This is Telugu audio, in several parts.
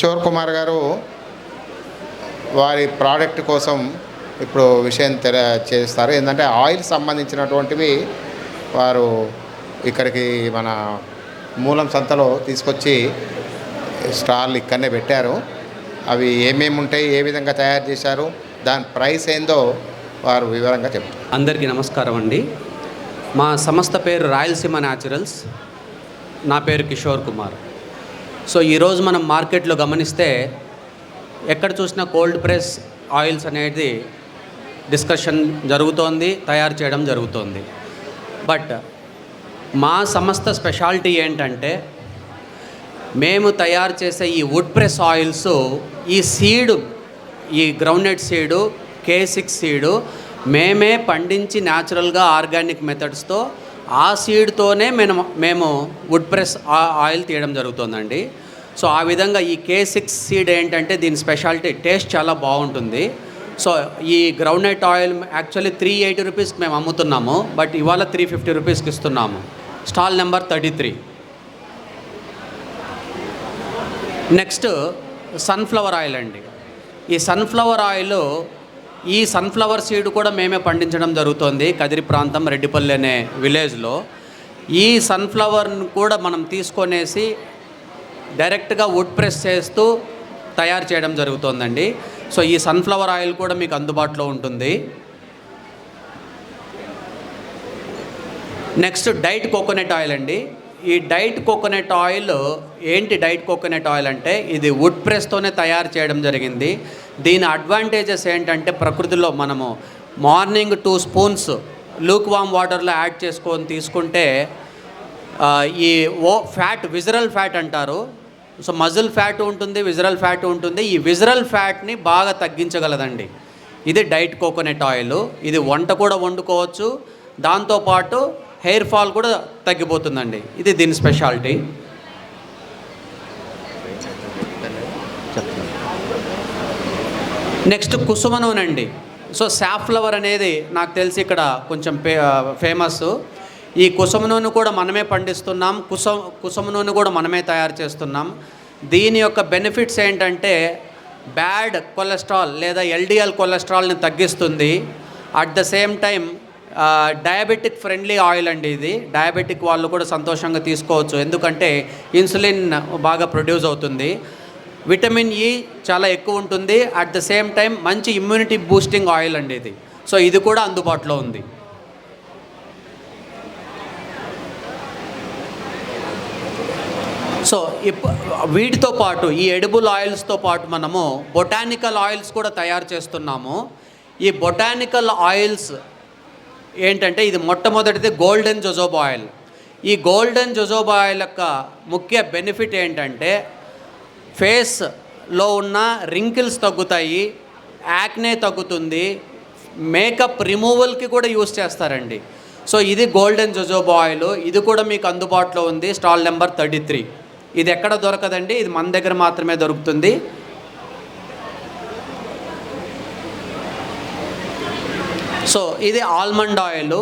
కిషోర్ కుమార్ గారు వారి ప్రోడక్ట్ కోసం ఇప్పుడు విషయం తెర చేస్తారు. ఏంటంటే ఆయిల్ సంబంధించినటువంటివి వారు ఇక్కడికి మన మూలం సంతలో తీసుకొచ్చి స్టాల్ ఇక్కడనే పెట్టారు. అవి ఏమేమి ఉంటాయి ఏ విధంగా తయారు చేశారు దాని ప్రైస్ ఏందో వారు వివరంగా చెప్తారు. అందరికీ నమస్కారం అండి. మా సంస్థ పేరు రాయలసీమ న్యాచురల్స్. నా పేరు కిషోర్ కుమార్. సో ఈరోజు మనం మార్కెట్లో గమనిస్తే ఎక్కడ చూసినా కోల్డ్ ప్రెస్ ఆయిల్స్ అనేది డిస్కషన్ జరుగుతోంది తయారు చేయడం జరుగుతోంది. బట్ మా సంస్థ స్పెషాలిటీ ఏంటంటే మేము తయారు చేసే ఈ వుడ్ ప్రెస్ ఆయిల్స్ ఈ సీడు ఈ grounded seed K six seed మేమే పండించి న్యాచురల్గా ఆర్గానిక్ మెథడ్స్తో ఆ సీడ్తోనే మేము మేము వుడ్ ప్రెస్ ఆ- ఆయిల్ తీయడం జరుగుతుందండి. సో ఆ విధంగా ఈ కే సిక్స్ సీడ్ ఏంటంటే దీని స్పెషాలిటీ టేస్ట్ చాలా బాగుంటుంది. సో ఈ groundnut oil actually three eighty రూపీస్కి మేము అమ్ముతున్నాము. బట్ ఇవాళ త్రీ ఫిఫ్టీ రూపీస్కి ఇస్తున్నాము. Stall number thirty three. Next sunflower oil అండి. ఈ సన్ఫ్లవర్ ఆయిల్ ఈ సన్ఫ్లవర్ సీడ్ కూడా మేమే పండించడం జరుగుతోంది కదిరి ప్రాంతం రెడ్డిపల్లి అనే విలేజ్లో. ఈ సన్ఫ్లవర్ను కూడా మనం తీసుకొనేసి డైరెక్ట్గా వుడ్ ప్రెస్ చేస్తూ తయారు చేయడం జరుగుతోందండి. సో ఈ సన్ఫ్లవర్ ఆయిల్ కూడా మీకు అందుబాటులో ఉంటుంది. నెక్స్ట్ డైట్ కోకోనట్ ఆయిల్ అండి. ఈ డైట్ కోకోనట్ ఆయిల్ ఏంటి డైట్ కోకోనట్ ఆయిల్ అంటే ఇది వుడ్ ప్రెస్తోనే తయారు చేయడం జరిగింది. దీని అడ్వాంటేజెస్ ఏంటంటే ప్రకృతిలో మనము మార్నింగ్ టూ స్పూన్స్ లూక్ వామ్ వాటర్లో యాడ్ చేసుకొని తీసుకుంటే ఈ ఓ ఫ్యాట్ విజరల్ ఫ్యాట్ అంటారు. సో మజిల్ ఫ్యాట్ ఉంటుంది విజరల్ ఫ్యాట్ ఉంటుంది. ఈ విజరల్ ఫ్యాట్ని బాగా తగ్గించగలదండి. ఇది డైట్ కోకోనట్ ఆయిల్. ఇది వంట కూడా వండుకోవచ్చు. దాంతోపాటు హెయిర్ ఫాల్ కూడా తగ్గిపోతుందండి. ఇది దీని స్పెషాలిటీ నెక్స్ట్ కుసుమ నూనె అండి సో సాఫ్లవర్ అనేది నాకు తెలిసి ఇక్కడ కొంచెం ఫే ఫేమస్. ఈ కుసుమ నూనె కూడా మనమే పండిస్తున్నాం. కుసం కుసుమ నూనె కూడా మనమే తయారు చేస్తున్నాం. దీని యొక్క బెనిఫిట్స్ ఏంటంటే బ్యాడ్ కొలెస్ట్రాల్ లేదా ఎల్డిఎల్ కొలెస్ట్రాల్ని తగ్గిస్తుంది. At the same time diabetic friendly oil అండి ఇది. డయాబెటిక్ వాళ్ళు కూడా సంతోషంగా తీసుకోవచ్చు. ఎందుకంటే ఇన్సులిన్ బాగా ప్రొడ్యూస్ అవుతుంది. విటమిన్ ఈ చాలా ఎక్కువ ఉంటుంది. అట్ ద సేమ్ టైం మంచి ఇమ్యూనిటీ బూస్టింగ్ ఆయిల్ అండి ఇది. సో ఇది కూడా అందుబాటులో ఉంది. సో వీటితో పాటు ఈ ఎడిబుల్ ఆయిల్స్తో పాటు మనము బొటానికల్ ఆయిల్స్ కూడా తయారు చేస్తున్నాము. ఈ బొటానికల్ ఆయిల్స్ ఏంటంటే ఇది మొట్టమొదటిది గోల్డెన్ జొజోబా ఆయిల్. ఈ గోల్డెన్ జొజోబా ఆయిల్ యొక్క ముఖ్య బెనిఫిట్ ఏంటంటే ఫేస్లో ఉన్న రింకిల్స్ తగ్గుతాయి యాక్నే తగ్గుతుంది మేకప్ రిమూవల్కి కూడా యూస్ చేస్తారండి. సో ఇది గోల్డెన్ జొజోబా ఆయిల్ ఇది కూడా మీకు అందుబాటులో ఉంది స్టాల్ నెంబర్ థర్టీ త్రీ. ఇది ఎక్కడ దొరకదండి ఇది మన దగ్గర మాత్రమే దొరుకుతుంది. సో ఇది ఆల్మండ్ ఆయిల్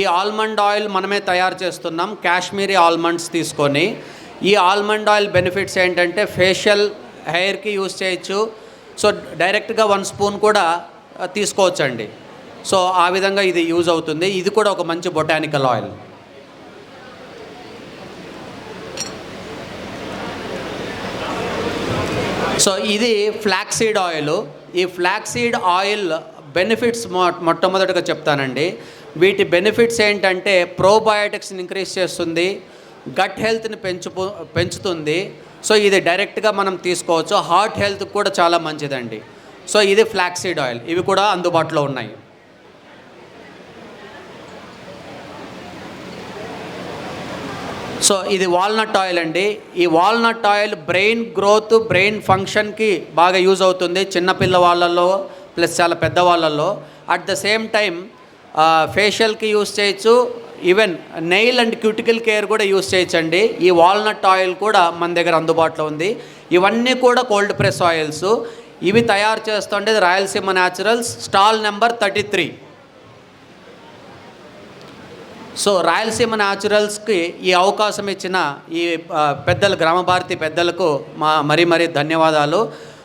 ఈ ఆల్మండ్ ఆయిల్ మనమే తయారు చేస్తున్నాం కాశ్మీరీ ఆల్మండ్స్ తీసుకొని. ఈ ఆల్మండ్ ఆయిల్ బెనిఫిట్స్ ఏంటంటే ఫేషియల్ హెయిర్కి యూస్ చేయొచ్చు. సో డైరెక్ట్గా వన్ స్పూన్ కూడా తీసుకోవచ్చండి. సో ఆ విధంగా ఇది యూజ్ అవుతుంది. ఇది కూడా ఒక మంచి బొటానికల్ ఆయిల్. సో ఇది ఫ్లాక్సీడ్ ఆయిల్. ఈ ఫ్లాక్సీడ్ ఆయిల్ బెనిఫిట్స్ మొ మొట్టమొదటిగా చెప్తానండి. వీటి బెనిఫిట్స్ ఏంటంటే ప్రోబయోటిక్స్ని ఇంక్రీజ్ చేస్తుంది. గట్ హెల్త్ని పెంచు పెంచుతుంది. సో ఇది డైరెక్ట్గా మనం తీసుకోవచ్చు. హార్ట్ హెల్త్ కూడా చాలా మంచిదండి. సో ఇది ఫ్లాక్సీడ్ ఆయిల్ ఇవి కూడా అందుబాటులో ఉన్నాయి. సో ఇది వాల్నట్ ఆయిల్ అండి. ఈ walnut oil brain growth brain ఫంక్షన్కి బాగా యూజ్ అవుతుంది చిన్నపిల్ల వాళ్ళల్లో ప్లస్ చాలా పెద్దవాళ్ళల్లో అట్ ద సేమ్ టైం ఫేషియల్కి యూస్ చేయొచ్చు. Even nail and cuticle care కూడా యూస్ చేయొచ్చండి. ఈ వాల్నట్ ఆయిల్ కూడా మన దగ్గర అందుబాటులో ఉంది. ఇవన్నీ కూడా కోల్డ్ ప్రెస్ ఆయిల్స్ ఇవి తయారు చేస్తుండేది Rayalaseema naturals stall number thirty three so Rayalaseema న్యాచురల్స్కి ఈ అవకాశం ఇచ్చిన ఈ పెద్దలు గ్రామ భారతి పెద్దలకు మా మరీ మరీ ధన్యవాదాలు.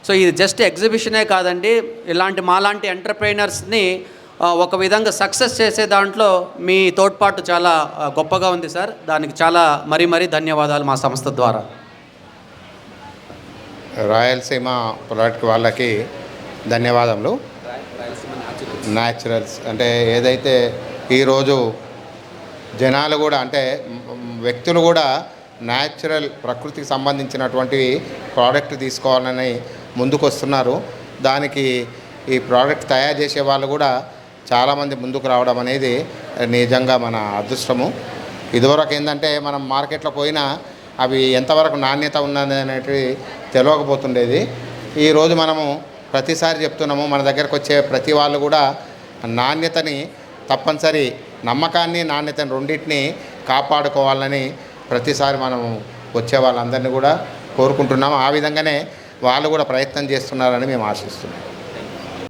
సో ఇది జస్ట్ ఎగ్జిబిషనే కాదండి. ఇలాంటి మాలాంటి ఎంటర్ప్రైనర్స్ని ఒక విధంగా సక్సెస్ చేసే దాంట్లో మీ తోడ్పాటు చాలా గొప్పగా ఉంది సార్. దానికి చాలా మరీ మరీ ధన్యవాదాలు మా సంస్థ ద్వారా. రాయలసీమ ప్రోడక్ట్ వాళ్ళకి ధన్యవాదములు. న్యాచురల్స్ అంటే ఏదైతే ఈరోజు జనాలు కూడా అంటే వ్యక్తులు కూడా న్యాచురల్ ప్రకృతికి సంబంధించినటువంటి ప్రోడక్ట్ తీసుకోవాలని ముందుకు వస్తున్నారు దానికి ఈ ప్రోడక్ట్ తయారు చేసే వాళ్ళు కూడా చాలామంది ముందుకు రావడం అనేది నిజంగా మన అదృష్టము. ఇదివరకు ఏంటంటే మనం మార్కెట్లో పోయినా అవి ఎంతవరకు నాణ్యత ఉన్నది అనేటివి తెలియకపోతుండేది ఈరోజు మనము ప్రతిసారి చెప్తున్నాము మన దగ్గరకు వచ్చే ప్రతి వాళ్ళు కూడా నాణ్యతని తప్పనిసరి నమ్మకాన్ని నాణ్యతని రెండింటిని కాపాడుకోవాలని ప్రతిసారి మనం వచ్చే వాళ్ళందరినీ కూడా కోరుకుంటున్నాము. ఆ విధంగానే వాళ్ళు కూడా ప్రయత్నం చేస్తున్నారని మేము ఆశిస్తున్నాం.